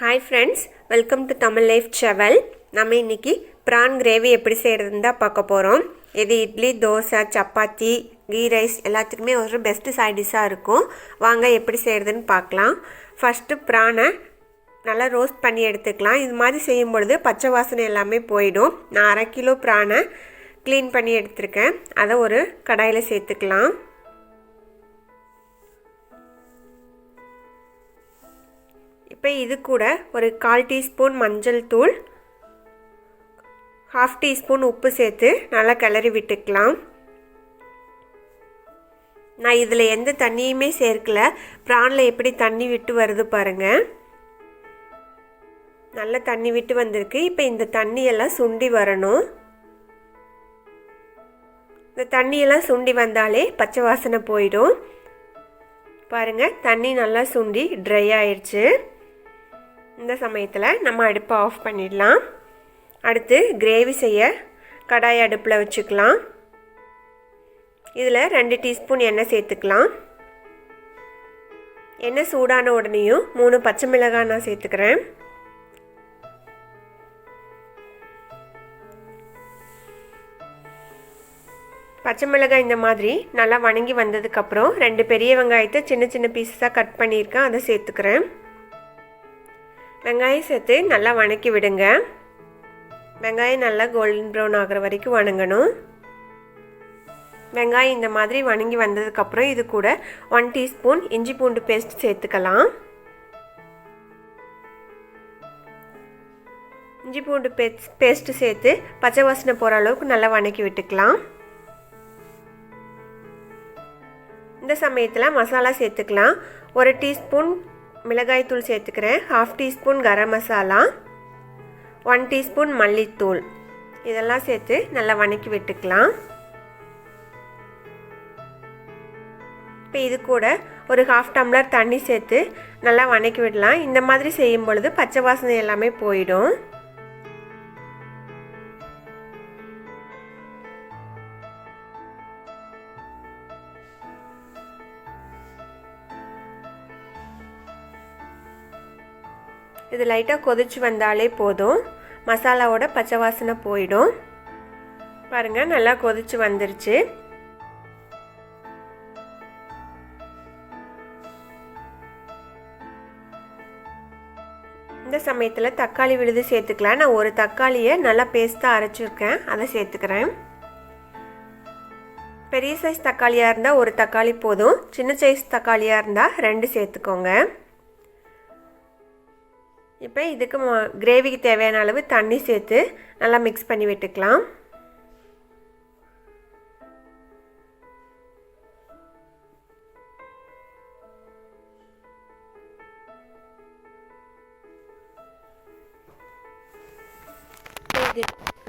Hi friends welcome to Tamil life Seval நம்ம இன்னைக்கு prawn gravy எப்படி செய்கிறதுன்னு தான் பார்க்க போகிறோம் இது இட்லி தோசை சப்பாத்தி கீ ரைஸ் எல்லாத்துக்குமே ஒரு பெஸ்ட்டு சைடிஷாக இருக்கும். வாங்க எப்படி செய்கிறதுன்னு பார்க்கலாம். ஃபஸ்ட்டு ப்ரானை நல்லா ரோஸ்ட் பண்ணி எடுத்துக்கலாம். இது மாதிரி செய்யும் பொழுது பச்சை வாசனை எல்லாமே போயிடும். நான் அரை கிலோ ப்ரானை க்ளீன் பண்ணி எடுத்திருக்கேன். அதை ஒரு கடாயில் சேர்த்துக்கலாம். இப்போ இது கூட ஒரு கால் டீஸ்பூன் மஞ்சள் தூள் ஹாஃப் டீஸ்பூன் உப்பு சேர்த்து நல்லா கிளறி விட்டுக்கலாம். நான் இதில் எந்த தண்ணியுமே சேர்க்கல. ப்ரானில் எப்படி தண்ணி விட்டு வருது பாருங்கள் நல்ல தண்ணி விட்டு வந்திருக்கு. இப்போ இந்த தண்ணியெல்லாம் சுண்டி வரணும். இந்த தண்ணியெல்லாம் சுண்டி வந்தாலே பச்சை வாசனை போயிடும். பாருங்கள் தண்ணி நல்லா சுண்டி ட்ரை ஆயிடுச்சு இந்த சமயத்தில் நம்ம அடுப்பை ஆஃப் பண்ணிடலாம். அடுத்து கிரேவி செய்ய கடாய் அடுப்பில் வச்சுக்கலாம். இதில் ரெண்டு டீஸ்பூன் எண்ணெய் சேர்த்துக்கலாம். எண்ணெய் சூடான உடனேயும் மூணு பச்சை மிளகாய் நான் சேர்த்துக்கிறேன். பச்சை மிளகாய் இந்த மாதிரி நல்லா வணங்கி வந்ததுக்கப்புறம் ரெண்டு பெரிய வெங்காயத்தை சின்ன சின்ன பீஸஸாக கட் பண்ணியிருக்கேன் அதை சேர்த்துக்கிறேன். வெங்காயம் சேர்த்து நல்லா வணக்கி விடுங்க. வெங்காயம் நல்லா கோல்டன் ப்ரௌன் ஆகிற வரைக்கும் வணங்கணும். வெங்காயம் இந்த மாதிரி வணங்கி வந்ததுக்கப்புறம் இது கூட ஒன் டீஸ்பூன் இஞ்சி பூண்டு பேஸ்ட் சேர்த்துக்கலாம். இஞ்சி பூண்டு பேஸ்ட் பேஸ்ட்டு சேர்த்து பச்சை வாசனை போகிற அளவுக்கு நல்லா வணக்கி விட்டுக்கலாம். இந்த சமயத்தில் மசாலா சேர்த்துக்கலாம். ஒரு டீஸ்பூன் மிளகாய் தூள் சேர்த்துக்கிறேன். Half teaspoon garam masala one teaspoon மல்லித்தூள். இதெல்லாம் சேர்த்து நல்லா வணக்கி விட்டுக்கலாம். இப்போ இது கூட ஒரு ஹாஃப் டம்ளர் தண்ணி சேர்த்து நல்லா வணக்கி விடலாம். இந்த மாதிரி செய்யும் பொழுது பச்சை வாசனை எல்லாமே போயிடும். இது லைட்டாக கொதிச்சு வந்தாலே போதும். மசாலாவோட பச்சை வாசனை போயிடும். பாருங்கள் நல்லா கொதிச்சு வந்துருச்சு. இந்த சமயத்தில் தக்காளி விழுது சேர்த்துக்கலாம். நான் ஒரு தக்காளியை நல்லா பேஸ்ட்டாக அரைச்சிருக்கேன். அதை சேர்த்துக்கிறேன். பெரிய சைஸ் தக்காளியாக இருந்தால் ஒரு தக்காளி போதும். சின்ன சைஸ் தக்காளியாக இருந்தால் ரெண்டு சேர்த்துக்கோங்க. இப்போ இதுக்கு கிரேவிக்கு தேவையான அளவு தண்ணி சேர்த்து நல்லா மிக்ஸ் பண்ணி விட்டுக்கலாம்.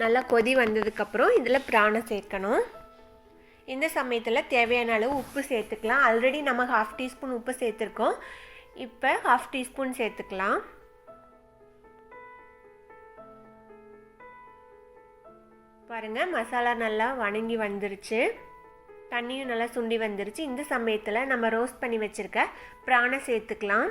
நல்லா கொதி வந்ததுக்கப்புறம் இதில் பிராணம் சேர்க்கணும். இந்த சமயத்தில் தேவையான அளவு உப்பு சேர்த்துக்கலாம். ஆல்ரெடி நம்ம ஹாஃப் டீஸ்பூன் உப்பு சேர்த்துருக்கோம். இப்போ ஹாஃப் டீஸ்பூன் சேர்த்துக்கலாம். பாருங்கள் மசாலா நல்லா வணங்கி வந்துருச்சு. தண்ணியும் நல்லா சுண்டி வந்துருச்சு. இந்த சமயத்தில் நம்ம ரோஸ்ட் பண்ணி வச்சுருக்க பிரானை சேர்த்துக்கலாம்.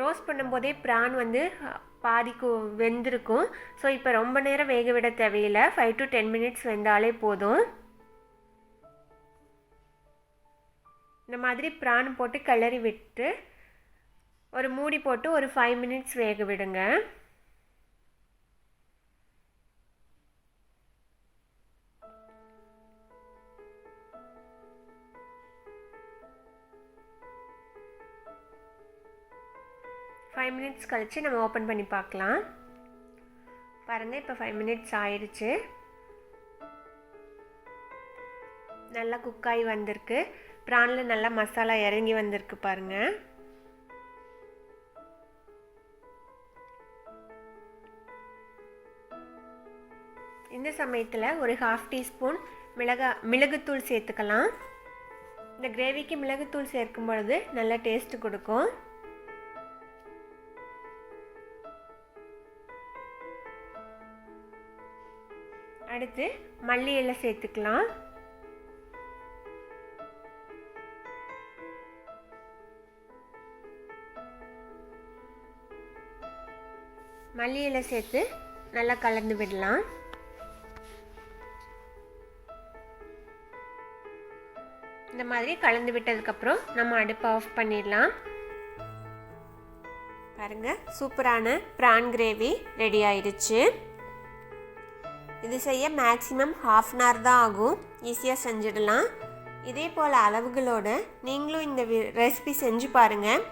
ரோஸ்ட் பண்ணும்போதே ப்ரான் வந்து பாதிக்கு வெந்திருக்கும். ஸோ இப்போ ரொம்ப நேரம் வேக விட தேவையில்லை. ஃபைவ் டு டென் மினிட்ஸ் வெந்தாலே போதும். இந்த மாதிரி ப்ரான் போட்டு கிளறி விட்டு ஒரு மூடி போட்டு ஒரு ஃபைவ் மினிட்ஸ் வேக விடுங்க. ஃபைவ் மினிட்ஸ் கழித்து நம்ம ஓப்பன் பண்ணி பார்க்கலாம். பாருங்கள் இப்போ ஃபைவ் மினிட்ஸ் ஆயிடுச்சு நல்லா குக்காகி வந்திருக்கு. ப்ரானில் நல்லா மசாலா இறங்கி வந்திருக்கு பாருங்கள் இந்த சமயத்தில் ஒரு ஹாஃப் டீஸ்பூன் மிளகா மிளகுத்தூள் சேர்த்துக்கலாம். இந்த கிரேவிக்கு மிளகுத்தூள் சேர்க்கும் பொழுது நல்லா டேஸ்ட்டு கொடுக்கும். அடுத்து மல்லி எலை சேர்த்துக்கலாம். மல்லி எலை சேர்த்து நல்லா கலந்து விடலாம். இந்த மாதிரி கலந்து விட்டதுக்கப்புறம் நம்ம அடுப்பை ஆஃப் பண்ணிடலாம். பாருங்க சூப்பரான ப்ரான் கிரேவி ரெடி ஆயிடுச்சு. இது செய்ய மேக்ஸிமம் ஹாஃப் அன் ஹவர் தான் ஆகும். ஈஸியாக செஞ்சிடலாம். இதே போல் அளவுகளோட நீங்களும் இந்த ரெசிபி செஞ்சு பாருங்கள்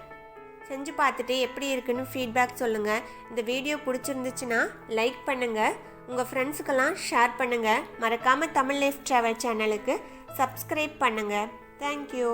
செஞ்சு பார்த்துட்டு எப்படி இருக்குன்னு ஃபீட்பேக் சொல்லுங்கள் இந்த வீடியோ பிடிச்சிருந்துச்சுன்னா லைக் பண்ணுங்கள் உங்கள் ஃப்ரெண்ட்ஸுக்கெல்லாம் ஷேர் பண்ணுங்கள் மறக்காமல் தமிழ் லைஃப் ட்ராவல் சேனலுக்கு சப்ஸ்கிரைப் பண்ணுங்கள் தேங்க்யூ